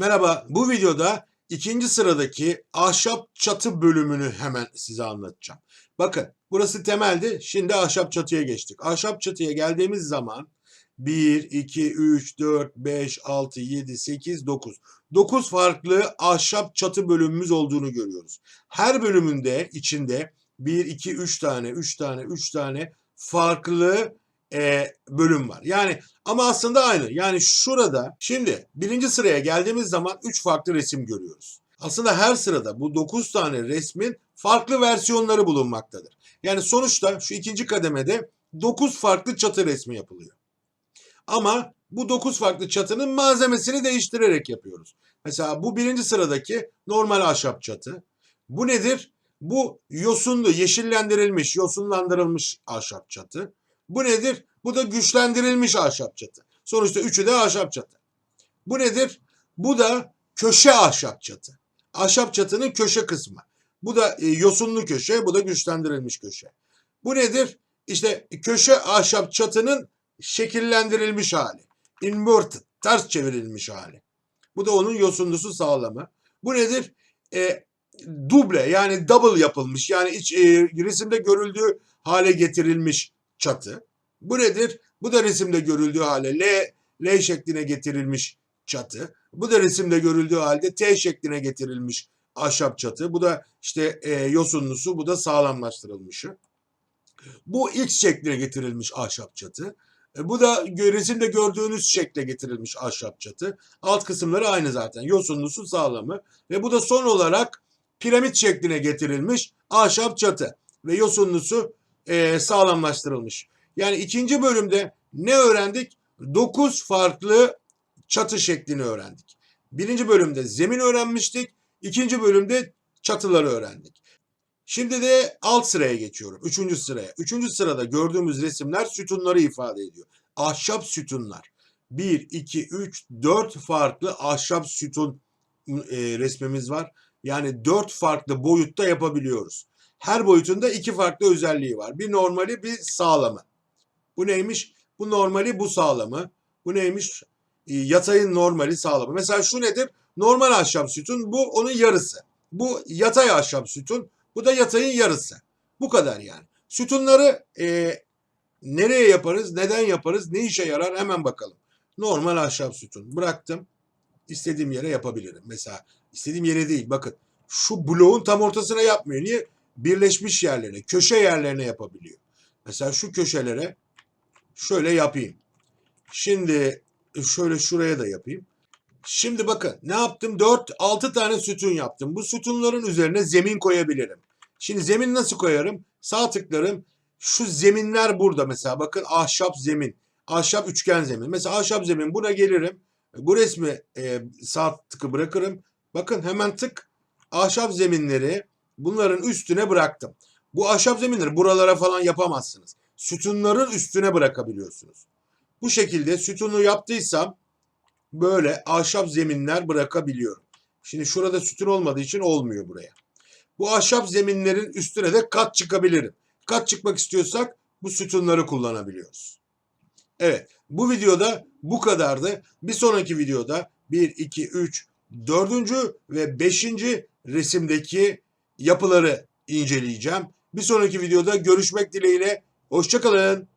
Merhaba, bu videoda ikinci sıradaki ahşap çatı bölümünü hemen size anlatacağım. Bakın, burası temeldi, şimdi ahşap çatıya geçtik. Ahşap çatıya geldiğimiz zaman 1, 2, 3, 4, 5, 6, 7, 8, 9. 9 farklı ahşap çatı bölümümüz olduğunu görüyoruz. Her bölümünde içinde 1, 2, 3 tane, 3 tane, 3 tane farklı e, bölüm var. Yani ama aslında aynı. Yani şurada şimdi birinci sıraya geldiğimiz zaman 3 farklı resim görüyoruz. Aslında her sırada bu 9 tane resmin farklı versiyonları bulunmaktadır. Yani sonuçta şu ikinci kademede 9 farklı çatı resmi yapılıyor. Ama bu 9 farklı çatının malzemesini değiştirerek yapıyoruz. Mesela bu birinci sıradaki normal ahşap çatı. Bu nedir? Bu yosunlu, yeşillendirilmiş, yosunlandırılmış ahşap çatı. Bu nedir? Bu da güçlendirilmiş ahşap çatı. Sonuçta üçü de ahşap çatı. Bu nedir? Bu da köşe ahşap çatı. Ahşap çatının köşe kısmı. Bu da e, yosunlu köşe, bu da güçlendirilmiş köşe. Bu nedir? İşte köşe ahşap çatının şekillendirilmiş hali. Inverted, ters çevrilmiş hali. Bu da onun yosunlusu sağlamı. Bu nedir? E, duble yani double yapılmış yani iç e, resimde görüldüğü hale getirilmiş çatı. Bu nedir? Bu da resimde görüldüğü hale L, L şekline getirilmiş çatı. Bu da resimde görüldüğü halde T şekline getirilmiş ahşap çatı. Bu da işte e, yosunlusu, bu da sağlamlaştırılmışı. Bu X şekline getirilmiş ahşap çatı. E, bu da resimde gördüğünüz şekle getirilmiş ahşap çatı. Alt kısımları aynı zaten. Yosunlusu sağlamı. Ve bu da son olarak piramit şekline getirilmiş ahşap çatı. Ve yosunlusu e, sağlamlaştırılmış. Yani ikinci bölümde ne öğrendik? 9 farklı çatı şeklini öğrendik. Birinci bölümde zemin öğrenmiştik. İkinci bölümde çatıları öğrendik. Şimdi de alt sıraya geçiyorum. Üçüncü sıraya. Üçüncü sırada gördüğümüz resimler sütunları ifade ediyor. Ahşap sütunlar. 1, 2, 3, 4 farklı ahşap sütun e, resmimiz var. Yani 4 farklı boyutta yapabiliyoruz. Her boyutunda iki farklı özelliği var. Bir normali bir sağlamı. Bu neymiş? Bu normali bu sağlamı. Bu neymiş? E, Yatayın normali sağlamı. Mesela şu nedir? Normal ahşap sütun bu onun yarısı. Bu yatay ahşap sütun. Bu da yatayın yarısı. Bu kadar yani. Sütunları e, nereye yaparız? Neden yaparız? Ne işe yarar? Hemen bakalım. Normal ahşap sütun. Bıraktım. İstediğim yere yapabilirim. Mesela istediğim yere değil. Bakın şu bloğun tam ortasına yapmıyor. Niye? Birleşmiş yerlerine, köşe yerlerine yapabiliyor. Mesela şu köşelere şöyle yapayım. Şimdi şöyle şuraya da yapayım. Şimdi bakın ne yaptım? 4 6 tane sütun yaptım. Bu sütunların üzerine zemin koyabilirim. Şimdi zemin nasıl koyarım? Sağ tıklarım. Şu zeminler burada mesela bakın ahşap zemin. Ahşap üçgen zemin. Mesela ahşap zemin buna gelirim. Bu resmi e, sağ tıkı bırakırım. Bakın hemen tık ahşap zeminleri bunların üstüne bıraktım. Bu ahşap zeminleri buralara falan yapamazsınız. Sütunların üstüne bırakabiliyorsunuz. Bu şekilde sütunu yaptıysam böyle ahşap zeminler bırakabiliyorum. Şimdi şurada sütun olmadığı için olmuyor buraya. Bu ahşap zeminlerin üstüne de kat çıkabilirim. Kat çıkmak istiyorsak bu sütunları kullanabiliyoruz. Evet bu videoda bu kadardı. Bir sonraki videoda 1, 2, 3, 4. ve 5. resimdeki yapıları inceleyeceğim. Bir sonraki videoda görüşmek dileğiyle. Hoşçakalın.